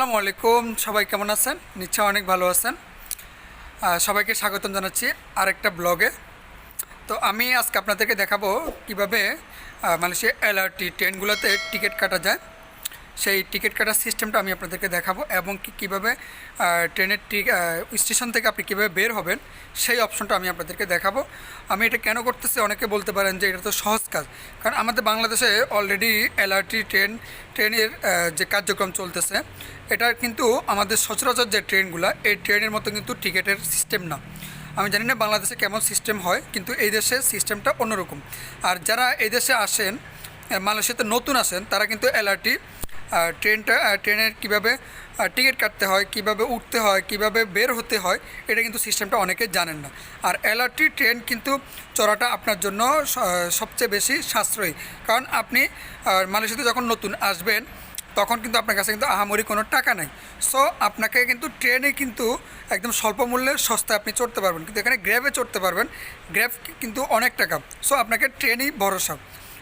আসসালামু আলাইকুম। সবাই কেমন আছেন? নিশ্চয় অনেক ভালো আছেন। সবাইকে স্বাগতম জানাচ্ছি আরেকটা ব্লগে। তো আমি আজকে আপনাদেরকে দেখাবো কীভাবে মালয়েশিয়া এলআরটি ট্রেনগুলোতে টিকিট কাটা যায়। সেই টিকিট কাটার সিস্টেমটা আমি আপনাদেরকে দেখাবো এবং কীভাবে ট্রেনের স্টেশন থেকে আপনি কীভাবে বের হবেন, সেই অপশনটা আমি আপনাদেরকে দেখাবো। আমি এটা কেন করতেছি? অনেকে বলতে পারেন যে এটা তো সহজ কাজ। কারণ আমাদের বাংলাদেশে অলরেডি এলআরটি ট্রেন ট্রেনের যে কার্যক্রম চলতেছে, এটা কিন্তু আমাদের সচরাচর যে ট্রেনগুলো, এই ট্রেনের মতো কিন্তু টিকিটের সিস্টেম না। আমি জানি না বাংলাদেশে কেমন সিস্টেম হয়, কিন্তু এই দেশে সিস্টেমটা অন্যরকম। আর যারা এই দেশে আসেন মালয়েশিয়াতে নতুন আসেন, তারা কিন্তু এলআরটি ট্রেনটা ট্রেনের কীভাবে টিকিট কাটতে হয়, কীভাবে উঠতে হয়, কীভাবে বের হতে হয়, এটা কিন্তু সিস্টেমটা অনেকে জানেন না। আর এলআরটি ট্রেন কিন্তু চড়াটা আপনার জন্য সবচেয়ে বেশি সাশ্রয়ী। কারণ আপনি মালয়েশিয়াতে যখন নতুন আসবেন, তখন কিন্তু আপনার কাছে কিন্তু আহামরি কোনো টাকা নাই। সো আপনাকে কিন্তু ট্রেনে কিন্তু একদম স্বল্প মূল্যে সস্তায় আপনি চড়তে পারবেন। কিন্তু এখানে গ্র্যাবে চড়তে পারবেন। গ্র্যাব কিন্তু অনেক টাকা। সো আপনাকে ট্রেনই ভরসা।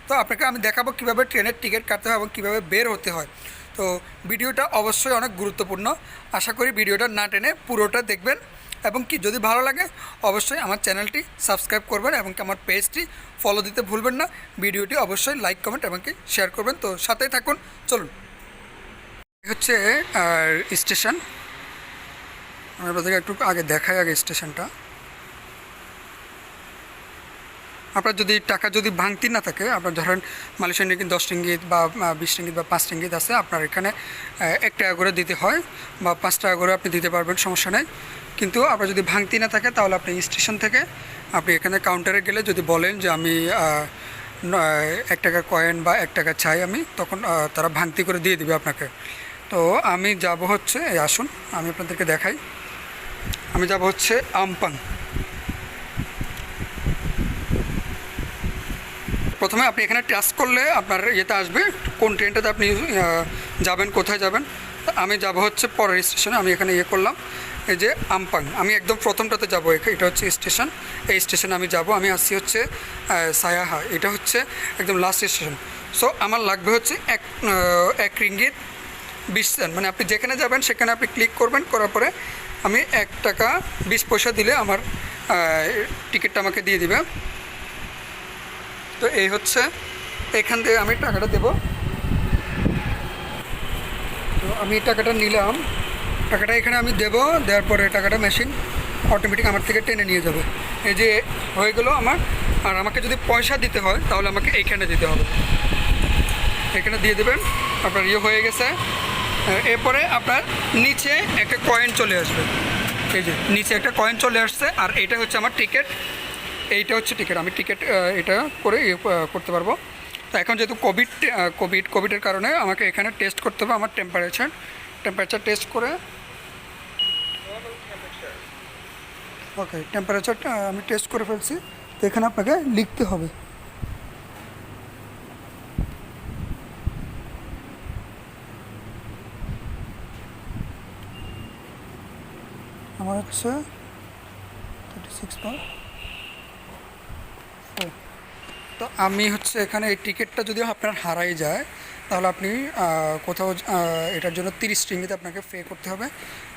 তো আপনাকে আমি দেখাবো কীভাবে ট্রেনের টিকিট কাটতে হয় এবং কীভাবে বের হতে হয়। তো ভিডিওটা অবশ্যই অনেক গুরুত্বপূর্ণ। আশা করি ভিডিওটা না টেনে পুরোটা দেখবেন এবং কি যদি ভালো লাগে, অবশ্যই আমার চ্যানেলটি সাবস্ক্রাইব করবেন এবং কি আমার পেজটি ফলো দিতে ভুলবেন না। ভিডিওটি অবশ্যই লাইক, কমেন্ট এবং কি শেয়ার করবেন। তো সাথেই থাকুন, চলুন। হচ্ছে স্টেশন। আমি আপনাদেরকে একটু আগে দেখাই আগে স্টেশনটা। আপনার যদি টাকা যদি ভাঙতি না থাকে, আপনার ধরেন মালয়েশিয়ান রিঙ্গিত দশ রিঙ্গিত বা বিশ রিঙ্গিত বা পাঁচ রিঙ্গিত আছে, আপনার এখানে এক টাকা করে দিতে হয় বা পাঁচ টাকা করে আপনি দিতে পারবেন, সমস্যা নেই। কিন্তু আপনার যদি ভাঙতি না থাকে, তাহলে আপনি স্টেশন থেকে আপনি এখানে কাউন্টারে গেলে যদি বলেন যে আমি এক টাকা কয়েন বা এক টাকা চাই আমি, তখন তারা ভাঙতি করে দিয়ে দিবে আপনাকে। তো আমি যাব হচ্ছে আসুন, আমি আপনাদেরকে দেখাই। আমি যাব হচ্ছে আমপাং প্রথমে আপনি এখানে টাচ করলে আপনার ইয়েতে আসবে, কোন ট্রেনটাতে আপনি যাবেন, কোথায় যাবেন। আমি যাব হচ্ছে পরের স্টেশনে আমি এখানে ইয়ে করলাম, এই যে আমপাং। আমি একদম প্রথমটাতে যাব এটা হচ্ছে স্টেশন এই স্টেশনে আমি যাব, আমি আসছি হচ্ছে সায়াহা। এটা হচ্ছে একদম লাস্ট স্টেশন সো আমার লাগবে হচ্ছে এক এক রিঙ্গিত বিশ সেন্ট মানে আপনি যেখানে যাবেন, সেখানে আপনি ক্লিক করবেন, করার পরে আমি এক টাকা বিশ পয়সা দিলে আমার টিকিটটা আমাকে দিয়ে দিবে। তো এই হচ্ছে, এখান থেকে আমি টাকাটা দেব। তো আমি টাকাটা নিলাম। টাকাটা এখানে আমি দেব, দেওয়ার পরে টাকাটা মেশিন অটোমেটিক আমার থেকে টেনে নিয়ে যাবে। এই যে হয়ে গেলো আমার। আর আমাকে যদি পয়সা দিতে হয়, তাহলে আমাকে এইখানে দিতে হবে। এখানে দিয়ে দেবেন, আপনার ইয়ে হয়ে গেছে। এরপরে আপনার নিচে একটা কয়েন চলে আসবে। এই যে, নিচে একটা কয়েন চলে আসছে। আর এটা হচ্ছে আমার টিকিট এইটা হচ্ছে টিকিট আমি টিকিট এটা করে ইয়ে, করতে পারব। তো এখন যেহেতু কোভিড কোভিড কোভিডের কারণে আমাকে এখানে টেস্ট করতে হবে আমার টেম্পারেচার টেম্পারেচার টেস্ট করে ওকে টেম্পারেচারটা আমি টেস্ট করে ফেলছি। তো এখানে আপনাকে লিখতে হবে। আমার হচ্ছে থার্টি সিক্স তো আমি হচ্ছে এখানে এই টিকিটটা যদি আপনার হারাই যায়, তাহলে আপনি কোথাও এটার জন্য তিরিশ রিঙ্গিতে আপনাকে পে করতে হবে।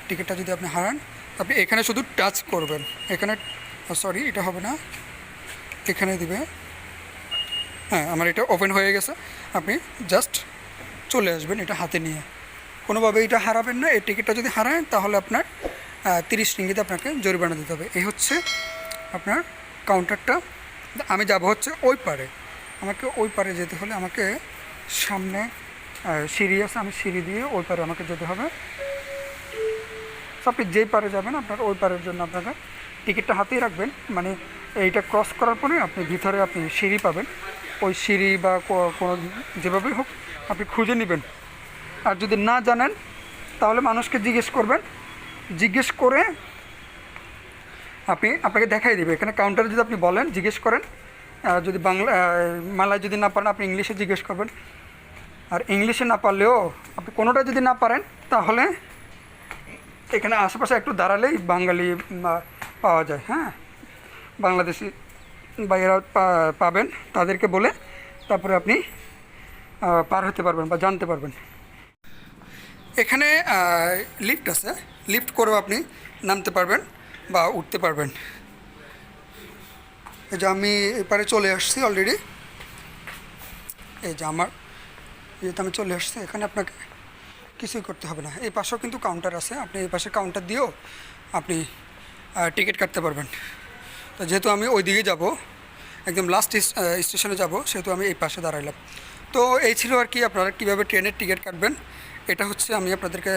টিকিটটা যদি আপনি হারান, আপনি এখানে শুধু টাচ করবেন। এখানে সরি এটা হবে না। এখানে দিবে। হ্যাঁ আমার এটা ওপেন হয়ে গেছে। আপনি জাস্ট চলে আসবেন এটা হাতে নিয়ে। কোনোভাবে এটা হারাবেন না। এই টিকিটটা যদি হারান, তাহলে আপনার তিরিশ রিঙ্গিতে আপনাকে জরিমানা দিতে হবে। এই হচ্ছে আপনার কাউন্টারটা আমি যাব হচ্ছে ওই পারে। আমাকে ওই পারে যেতে হলে আমাকে সামনে সিঁড়ি আছে, আমি সিঁড়ি দিয়ে ওই পারে আমাকে যেতে হবে। আপনি যেই পারে যাবেন, আপনার ওই পারের জন্য আপনাকে টিকিটটা হাতেই রাখবেন। মানে এইটা ক্রস করার পরে আপনি ভিতরে আপনি সিঁড়ি পাবেন। ওই সিঁড়ি বা কোনো যেভাবেই হোক আপনি খুঁজে নেবেন। আর যদি না জানেন, তাহলে মানুষকে জিজ্ঞেস করবেন। জিজ্ঞেস করে আপনি, আপনাকে দেখাই দিবে। এখানে কাউন্টারে যদি আপনি বলেন, জিজ্ঞেস করেন যদি বাংলা মালায় যদি না পারেন, আপনি ইংলিশে জিজ্ঞেস করবেন। আর ইংলিশে না পারলেও আপনি কোনোটা যদি না পারেন, তাহলে এখানে আশেপাশে একটু দাঁড়ালেই বাঙালি পাওয়া যায় হ্যাঁ? বাংলাদেশি পা- পাবেন, তাদেরকে বলে তারপরে আপনি পার হতে পারবেন বা জানতে পারবেন। এখানে লিফট আছে। লিফট করেও আপনি নামতে পারবেন। বা উঠতে পারবেন। এই যে আমি এপারে চলে আসছি অলরেডি এই যে আমার ইয়েতে আমি চলে আসছি, এখানে আপনাকে কিছুই করতে হবে না। এই পাশেও কিন্তু কাউন্টার আছে। আপনি এই পাশে কাউন্টার দিয়েও আপনি টিকিট কাটতে পারবেন। তো যেহেতু আমি ওই দিকে যাব, একদম লাস্ট স্টেশনে যাব, সেহেতু আমি এই পাশে দাঁড়াইলাম। তো এই ছিল আর কি আপনারা কীভাবে ট্রেনের টিকিট কাটবেন। এটা হচ্ছে আমি আপনাদেরকে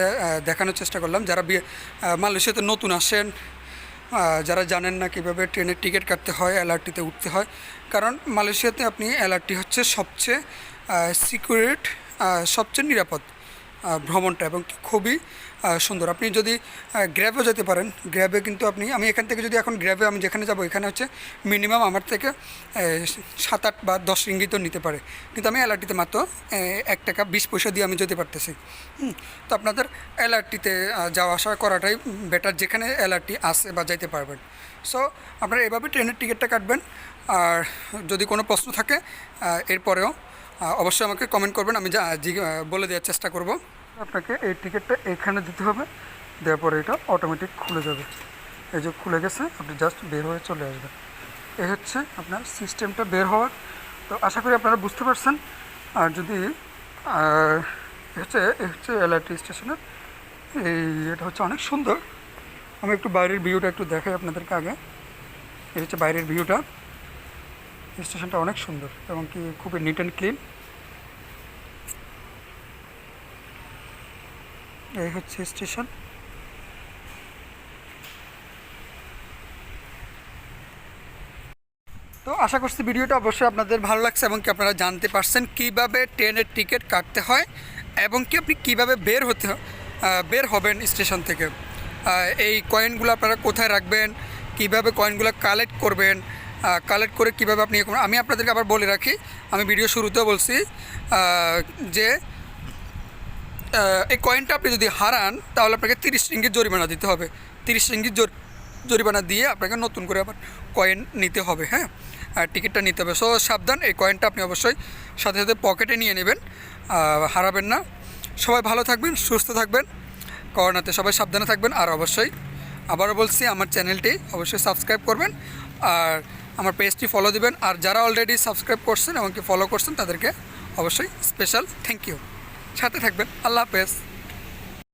দেখানোর চেষ্টা করলাম। যারা মালয়েশিয়াতে নতুন আসেন যারা জানেন না কীভাবে ট্রেনের টিকিট কাটতে হয় এলআরটিতে উঠতে হয়, কারণ মালয়েশিয়াতে আপনি এলআরটি হচ্ছে সবচেয়ে সিকিউরিট সবচেয়ে নিরাপদ। ভ্রমণটা এবং খুবই সুন্দর। আপনি যদি গ্র্যাবেও যেতে পারেন গ্র্যাবে কিন্তু আপনি, আমি এখান থেকে যদি এখন গ্র্যাবে আমি যেখানে যাব, এখানে হচ্ছে মিনিমাম আমার থেকে সাত আট বা দশ রিঙ্গিতও নিতে পারে। কিন্তু আমি এলআরটিতে মাত্র এক টাকা বিশ পয়সা দিয়ে আমি যেতে পারতেছি। তো আপনাদের এলআরটিতে যাওয়া আসা করাটাই বেটার যেখানে এলআরটি আসে বা যাইতে পারবেন। সো আপনারা এভাবে ট্রেনের টিকিটটা কাটবেন। আর যদি কোনো প্রশ্ন থাকে এরপরেও অবশ্যই আমাকে কমেন্ট করবেন, আমি যা বলে দেওয়ার চেষ্টা করব। আপনাকে এই টিকিটটা এখানে দিতে হবে, দেওয়ার পরে এটা অটোমেটিক খুলে যাবে। এই যে খুলে গেছে, আপনি জাস্ট বের হয়ে চলে আসবেন। এই হচ্ছে আপনার সিস্টেমটা বের হওয়ার। তো আশা করি আপনারা বুঝতে পারছেন। আর যদি হচ্ছে হচ্ছে এলআরটি স্টেশনের এই এটা হচ্ছে অনেক সুন্দর। আমি একটু বাইরের ভিউটা একটু দেখাই আপনাদেরকে আগে। এই হচ্ছে বাইরের ভিউটা। স্টেশনটা অনেক সুন্দর এবং কি খুবই নিট অ্যান্ড ক্লিন এই হচ্ছে স্টেশন। তো আশা করছি ভিডিওটা অবশ্যই আপনাদের ভালো লাগছে এবং কি আপনারা জানতে পারছেন কীভাবে ট্রেনের টিকিট কাটতে হয় এবং কি আপনি কীভাবে বের হতে বের হবেন স্টেশন থেকে। এই কয়েনগুলো আপনারা কোথায় রাখবেন, কীভাবে কয়েনগুলো কালেক্ট করবেন কালেক্ট করে কীভাবে আপনি আমি আপনাদেরকে আবার বলে রাখি, আমি ভিডিও শুরুতেও বলছি যে এই কয়েনটা আপনি যদি হারান, তাহলে আপনাকে তিরিশ রিঙ্গিত জরিমানা দিতে হবে। তিরিশ রিঙ্গিত জর- জরিমানা দিয়ে আপনাকে নতুন করে আবার কয়েন নিতে হবে হ্যাঁ? আর টিকিটটা নিতে হবে। সো সাবধান, এই কয়েনটা আপনি অবশ্যই সাথে সাথে পকেটে নিয়ে নেবেন হারাবেন না। সবাই ভালো থাকবেন, সুস্থ থাকবেন, করোনাতে সবাই সাবধানে থাকবেন, আর অবশ্যই আবারও বলছি, আমার চ্যানেলটি অবশ্যই সাবস্ক্রাইব করবেন, আর আমার পেজটি ফলো দিবেন। আর যারা অলরেডি সাবস্ক্রাইব করছেন এবং কি ফলো করছেন, তাদেরকে অবশ্যই স্পেশাল থ্যাংক ইউ সাথে থাকবেন। আল্লাহ হাফেজ।